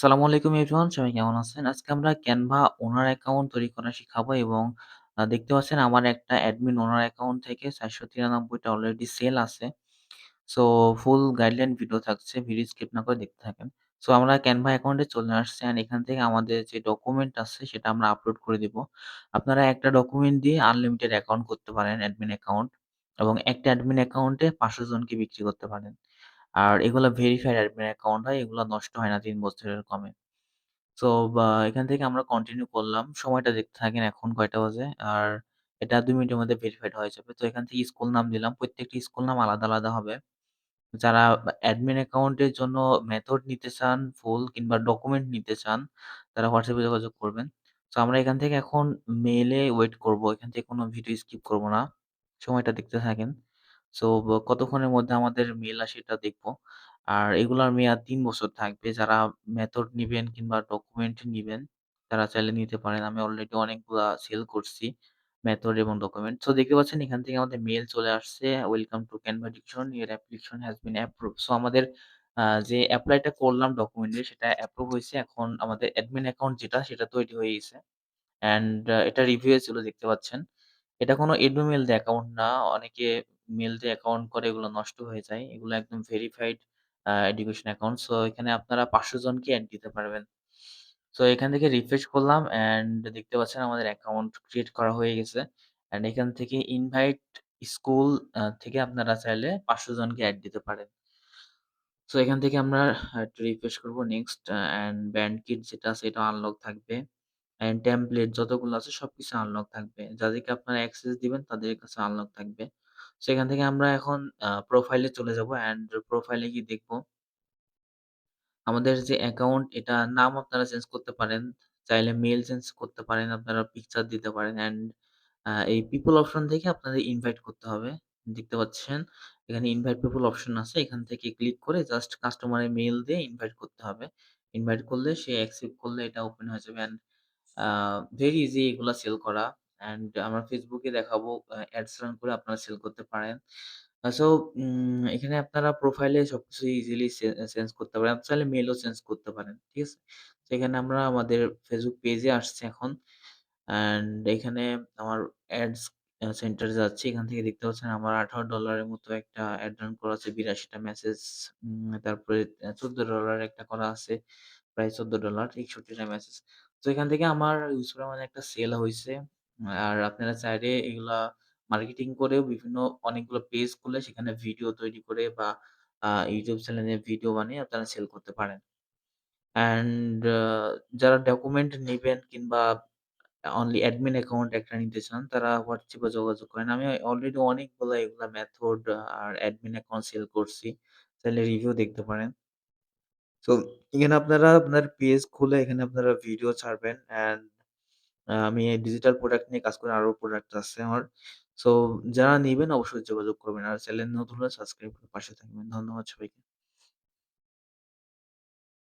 আসসালামু আলাইকুম এভরিওয়ান, সবাই কেমন আছেন? আজকে আমরা ক্যানভা ওনার অ্যাকাউন্ট তৈরি করা শিখাবো এবং দেখতে পাচ্ছেন আমার একটা অ্যাডমিন ওনার অ্যাকাউন্ট থেকে ৪৯৩ টা অলরেডি সেল আছে। সো ফুল গাইডলাইন ভিডিও থাকছে। ভিডিও স্কিপ না করে দেখতে থাকেন। সো আমরা Canva অ্যাকাউন্টে চলে আসছি অ্যান্ড এখান থেকে আমাদের যে ডকুমেন্ট আছে সেটা আমরা আপলোড করে দিব। আপনারা একটা ডকুমেন্ট দিয়ে আনলিমিটেড অ্যাকাউন্ট করতে পারেন অ্যাডমিন অ্যাকাউন্ট এবং একটা অ্যাডমিন অ্যাকাউন্টে ৫০০ জনকে বিক্রি করতে পারেন। আর এগুলো ভেরিফাইড অ্যাডমিন অ্যাকাউন্ট হয়। এগুলা নষ্ট হয় না তিন বছরের কমে। বা এখান থেকে আমরা কন্টিনিউ করলাম। সময়টা দেখতে থাকেন এখন কয়টা বাজে। আর এটা ২ মিনিটের মধ্যে ভেরিফাইড হয়ে যাবে। তো এখান থেকে স্কুল নাম দিলাম। প্রত্যেকটি স্কুল নাম আলাদা, আলাদা হবে। যারা অ্যাডমিন অ্যাকাউন্টের জন্য মেথড নিতে চান ফুল কিংবা ডকুমেন্ট নিতে চান, তারা এ যোগাযোগ করবেন। তো আমরা এখান থেকে এখন মেলে ওয়েট করব। এখান থেকে কোনো ভিডিও স্কিপ করব না। সময়টা দেখতে থাকেন। সো কতক্ষণের মধ্যে আমাদের মেইল আসে এটা দেখব। আর এগুলার মেয়াদ ৩ বছর থাকবে। যারা মেথড নিবেন কিংবা ডকুমেন্ট নিবেন, তারা চাইলে নিতে পারেন। আমি অলরেডি অনেকগুলা সেল করছি। মেথড এবং ডকুমেন্ট। সো দেখতে পাচ্ছেন এখান থেকে আমাদের মেইল চলে আসছে। Welcome to Diction your application has been approved. So আমাদের যে এপ্লাইটা করলাম ডকুমেন্টে সেটা অ্যাপ্রুভ হইছে। এখন আমাদের অ্যাডমিন অ্যাকাউন্ট যেটা সেটা তৈরি হয়ে গেছে। অ্যান্ড এটা রিভিউ এ ছিল দেখতে পাচ্ছেন। এটা কোনো এডু মেইল অ্যাকাউন্ট না। অনেকে মেইল দিয়ে অ্যাকাউন্ট করে এগুলো নষ্ট হয়ে যায়। এগুলো একদম ভেরিফাইড এডুকেশন অ্যাকাউন্ট। সো এখানে আপনারা ৫০০ জনকে এড দিতে পারবেন। সো এখান থেকে রিফ্রেশ করলাম অ্যান্ড দেখতে পাচ্ছেন আমাদের অ্যাকাউন্ট ক্রিয়েট করা হয়ে গেছে। অ্যান্ড এখান থেকে ইনভাইট স্কুল থেকে আপনারা চাইলে ৫০০ জনকে এড দিতে পারেন। সো এখান থেকে আমরা একটু রিফ্রেশ করব নেক্সট অ্যান্ড ব্যান্ড কিট যেটা আছে এটা আনলক থাকবে। অ্যান্ড টেমপ্লেট যতগুলো আছে সবকিছু আনলক থাকবে। যাদেরকে আপনারা অ্যাক্সেস দিবেন তাদের কাছে আনলক থাকবে। সো এখান থেকে আমরা এখন, আ প্রোফাইলে চলে যাব অ্যান্ড প্রোফাইলে গিয়ে দেখব আমাদের যে অ্যাকাউন্ট এটার নাম আপনারা চেঞ্জ করতে পারেন। চাইলে মেইল চেঞ্জ করতে পারেন। আপনারা পিকচার দিতে পারেন অ্যান্ড এই পিপল অপশন থেকে আপনাদের ইনভাইট করতে হবে। দেখতে পাচ্ছেন এখানে ইনভাইট পিপল অপশন আছে। এখান থেকে ক্লিক করে জাস্ট কাস্টমারের মেইল দিয়ে ইনভাইট করতে হবে। ইনভাইট করলে সে অ্যাকসেপ্ট করলে এটা ওপেন হয়ে যাবে অ্যান্ড ভেরি ইজি এগুলা সেল করা। অ্যান্ড আমরা এ দেখাবো অ্যাডস রান করে আপনারা সেল করতে পারেন। সো উম, এখানে আপনারা প্রোফাইলে সবকিছু ইজিলি চেঞ্জ করতে পারেন। চাইলে মেইলও চেঞ্জ করতে পারেন। ঠিক আছে? এখানে আমরা আমাদের Facebook পেজে আসছি এখন। অ্যান্ড এখানে আমার অ্যাডস সেন্টারে যাচ্ছি। এখান থেকে দেখতে পাচ্ছেন আমার $১৮ এর মতো একটা অ্যাড রান করা আছে ৮২ টা মেসেজ। উম, তারপরে আ $১৪ একটা করা আছে। প্রায় $১৪ ৬১ টা মেসেজ। তো এখান থেকে আমার ইউজ পরিমাণে একটা সেল হইছে। আর আপনারা চাইলে এগুলা মার্কেটিং করেও বিভিন্ন অনেকগুলো পেজ খুলে সেখানে ভিডিও তৈরি করে বা ইউটিউব চ্যানেলে ভিডিও বানিয়ে আপনারা সেল করতে পারেন। অ্যান্ড যারা ডকুমেন্ট নেবেন কিংবা অনলি অ্যাডমিন অ্যাকাউন্ট একটা নিতে চান, তারা এ যোগাযোগ করেন। আমি অলরেডি অনেকগুলা এগুলা মেথড আর অ্যাডমিন অ্যাকাউন্ট সেল করছি। তাহলে রিভিউ দেখতে পারেন। সো এখানে আপনারা আপনার পেজ খুলে এখানে আপনারা ভিডিও ছাড়বেন অ্যান্ড আমি ডিজিটাল প্রোডাক্ট নিয়ে কাজ করি। আরও প্রোডাক্ট আছে আমার। সো যারা নিবেন অবশ্যই যোগাযোগ করবেন। আর চ্যানেল নতুন হলে সাবস্ক্রাইব করে পাশে থাকবেন। ধন্যবাদ সবাইকে।